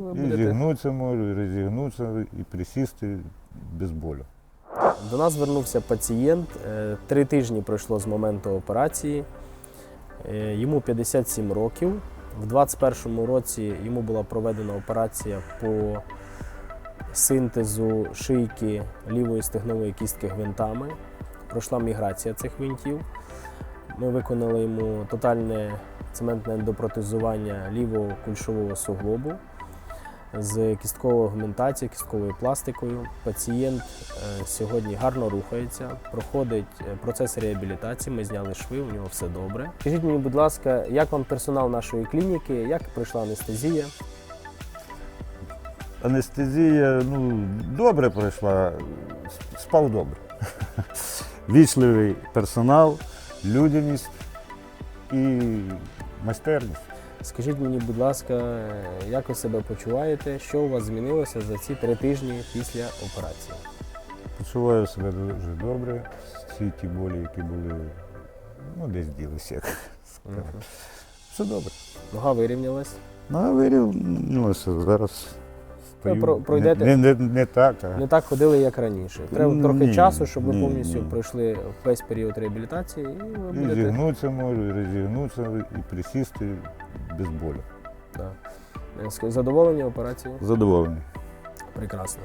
Ви І будете... зігнутися можу, і розігнутися, і присісти без болю. До нас звернувся пацієнт. е, Три тижні пройшло з моменту операції. Е, Йому 57 років. В 2021 році йому була проведена операція по синтезу шийки лівої стегнової кістки гвинтами. Пройшла міграція цих гвинтів. Ми виконали йому тотальне цементне ендопротезування лівого кульшового суглобу з кістковою агментацією, кістковою пластикою. Пацієнт е, сьогодні гарно рухається, проходить е, процес реабілітації. Ми зняли шви, у нього все добре. Скажіть мені, будь ласка, як вам персонал нашої клініки, як пройшла анестезія? Анестезія, ну, добре пройшла, спав добре. Вічливий персонал, людяність і майстерність. Скажіть мені, будь ласка, як ви себе почуваєте? Що у вас змінилося за ці три тижні після операції? Почуваю себе дуже добре. Всі ті болі, які були, ну, десь ділися. як сказати. Все добре. Нога вирівнялась. Ну, а зараз. Стою. про- пройдете- Не, не, не так, а Не так ходили, як раніше. Треба трохи часу, щоб ви ні, повністю ні. пройшли весь період реабілітації, і ви будете зігнутися можу, і розігнутися, і присісти без болю. да. Задоволені операцією? Задоволені. Прекрасно.